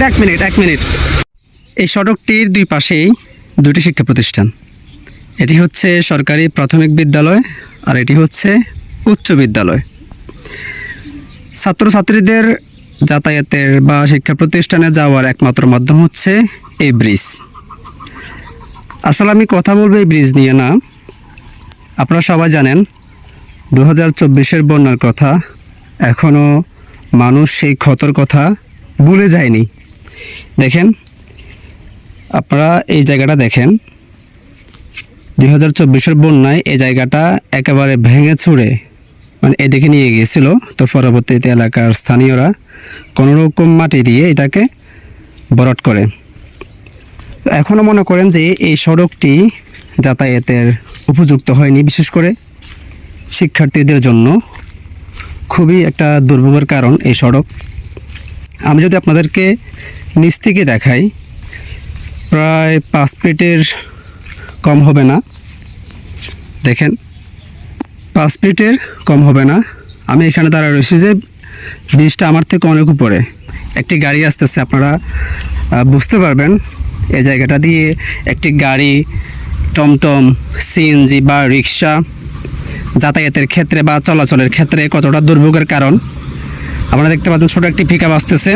Minute, এক minute এক minute. এই সড়কটির দুই পাশেই দুটি শিক্ষা প্রতিষ্ঠান। এটি হচ্ছে সরকারি প্রাথমিক বিদ্যালয় আর এটি হচ্ছে উচ্চ বিদ্যালয়। ছাত্রছাত্রীদের যাতায়াতের বা শিক্ষা প্রতিষ্ঠানে যাওয়ার একমাত্র মাধ্যম হচ্ছে এই ব্রিজ। আসলে আমি কথা বলব এই ব্রিজ নিয়ে না। আপনারা সবাই জানেন দু হাজার চব্বিশের বন্যার কথা এখনও মানুষ সেই ক্ষতর কথা ভুলে যায়নি। দেখেন, আপনারা এই জায়গাটা দেখেন। দুই হাজার চব্বিশের বন্যায় এই জায়গাটা একেবারে ভেঙে ছুঁড়ে মানে এদিকে নিয়ে গিয়েছিল। তো পরবর্তীতে এলাকার স্থানীয়রা কোনোরকম মাটি দিয়ে এটাকে বরট করে। এখনও মনে করেন যে এই সড়কটি যাতায়াতের উপযুক্ত হয়নি, বিশেষ করে শিক্ষার্থীদের জন্য। খুবই একটা দুর্ভোগের কারণ এই সড়ক। আমি যদি আপনাদেরকে নিচ থেকে দেখাই, প্রায় পাঁচ ফিটের কম হবে না। দেখেন, পাঁচ ফিটের কম হবে না। আমি এখানে দাঁড়া রয়েছি যে ব্রিজটা আমার থেকে অনেক উপরে। একটি গাড়ি আসতেছে, আপনারা বুঝতে পারবেন। এই জায়গাটা দিয়ে একটি গাড়ি, টমটম, সিএনজি বা রিক্সা যাতায়াতের ক্ষেত্রে বা চলাচলের ক্ষেত্রে কতটা দুর্ভোগের কারণ। আপনারা দেখতে পাচ্ছেন, ছোটো একটি পিক আসতেছে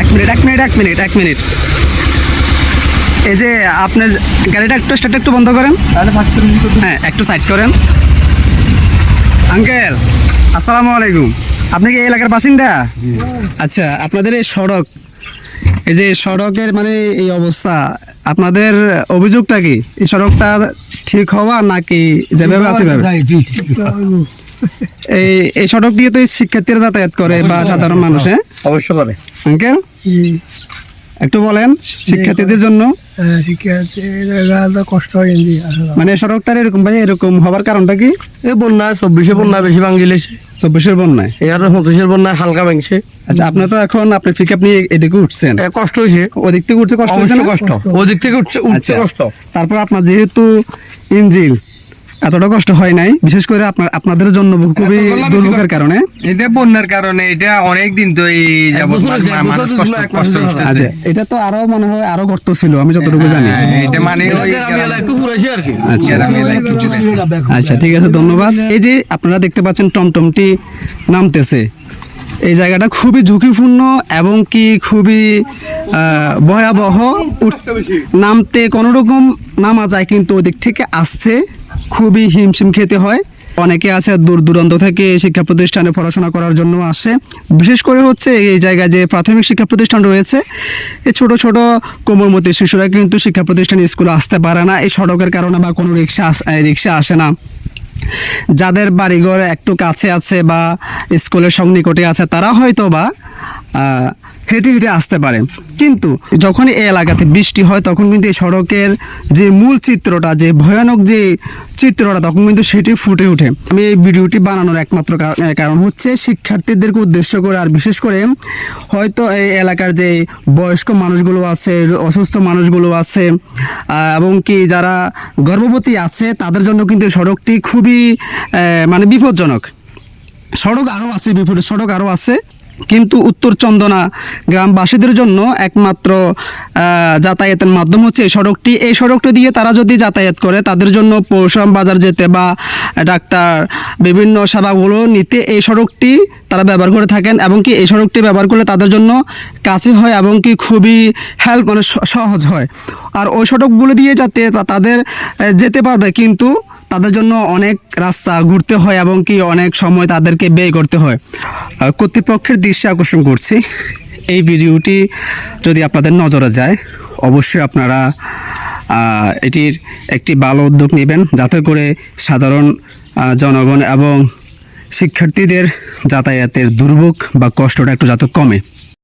এক মিনিট এক মিনিট এক মিনিট এক মিনিট। এই যে আপনি গাড়িটা একটু স্টার্ট একটু বন্ধ করেন। হ্যাঁ একটু সাইড করেন। আঙ্কেল আসসালামু আলাইকুম। আপনি কি এই এলাকার বাসিন্দা? আচ্ছা আপনাদের এই সড়ক এই যে সড়কের মানে এই অবস্থা আপনাদের অভিযোগটা কি? এই সড়কটা ঠিক হওয়া নাকি যেভাবে আছে? এই এই সড়ক দিয়ে তো শিক্ষার্থীরা যাতায়াত করে বা সাধারণ মানুষ হ্যাঁ? অবশ্য করে। আঙ্কেল? একটু বলেন শিক্ষার্থীদের জন্য। কষ্ট হয় মানে সড়কটার এরকম ভাই এরকম হবার কারণটা কি? এই বন্যা চব্বিশে বন্যা বেশি চব্বিশের বন্যায়? এগারো পঁচিশের বন্যায় হালকা ভাঙছে। আচ্ছা আপনি তো এখন আপনি পিক আপনি এদিকে উঠছেন। কষ্ট হয়েছে। ওদিক থেকে উঠতে কষ্ট না? কষ্ট। ওদিক থেকে উঠছে উঠছে আচ্ছা। কষ্ট। তারপর আপনার যেহেতু ইঞ্জিল এতটা কষ্ট হয় নাই। বিশেষ করে আপনার আপনাদের জন্য খুবই দুর্ভোগের কারণে। এটা বন্যার কারণে এটা অনেক দিন তো এই মানুষ কষ্ট কষ্ট। হচ্ছে আচ্ছা এটা তো আরও মনে হয় আরও গর্ত ছিল আমি যতটুকু জানি। হ্যাঁ, এটা মানে আচ্ছা। আচ্ছা ঠিক আছে ধন্যবাদ। এই যে আপনারা দেখতে পাচ্ছেন টমটমটি নামতেছে। এই জায়গাটা খুবই ঝুঁকিপূর্ণ এবং কি খুবই ভয়াবহ। নামতে কোনো রকম নামা যায় কিন্তু ওদিক থেকে আসছে। খুবই হিমশিম খেতে হয়। অনেকে আছে দূর দূরান্ত থেকে শিক্ষা প্রতিষ্ঠানে পড়াশোনা করার জন্য আসে। বিশেষ করে হচ্ছে এই জায়গায় যে প্রাথমিক শিক্ষা প্রতিষ্ঠান রয়েছে, এই ছোট ছোট কোমলমতি শিশুরা কিন্তু শিক্ষা প্রতিষ্ঠানে স্কুলে আসতে পারে না। এই সড়কের কারণে বা কোনো রিক্সা রিক্সা আসে না। যাদের বাড়িঘর একটু কাছে আছে বা স্কুলের সন্নিকটে আছে, তারা হয়তো বা হেঁটে হেঁটে আসতে পারে। কিন্তু যখন এই এলাকাতে বৃষ্টি হয়, তখন কিন্তু এই সড়কের যে মূল চিত্রটা, যে ভয়ানক যে চিত্রটা, তখন কিন্তু সেটি ফুটে ওঠে। আমি এই ভিডিওটি বানানোর একমাত্র কারণ হচ্ছে শিক্ষার্থীদেরকে উদ্দেশ্য করে, আর বিশেষ করে হয়তো এই এলাকার যে বয়স্ক মানুষগুলো আছে, অসুস্থ মানুষগুলো আছে এবং কি যারা গর্ভবতী আছে, তাদের জন্য কিন্তু সড়কটি খুবই মানে বিপজ্জনক। সড়ক আরও আছে বিপরীত সড়ক আরও আছে। কিন্তু উত্তর চন্দনা গ্রামবাসীদের জন্য একমাত্র যাতায়াতের মাধ্যম হচ্ছে এই সড়কটি। এই সড়কটি দিয়ে তারা যদি যাতায়াত করে, তাদের জন্য পৌরসভা, বাজার যেতে বা ডাক্তার, বিভিন্ন সেবাগুলো নিতে এই সড়কটি তারা ব্যবহার করে থাকেন এবং কি এই সড়কটি ব্যবহার করলে তাদের জন্য কাছে হয় এবং কি খুবই হেল্প মানে সহজ হয়। আর ওই সড়কগুলো দিয়ে যাতে তাদের যেতে পারবে কিন্তু তাদের জন্য অনেক রাস্তা ঘুরতে হয় এবং কি অনেক সময় তাদেরকে ব্যয় করতে হয়। কর্তৃপক্ষের দৃষ্টি আকর্ষণ করছি। এই ভিডিওটি যদি আপনাদের নজরে যায়, অবশ্যই আপনারা এটির একটি ভালো উদ্যোগ নেবেন যাতে করে সাধারণ জনগণ এবং শিক্ষার্থীদের যাতায়াতের দুর্ভোগ বা কষ্টটা একটু যাতে কমে।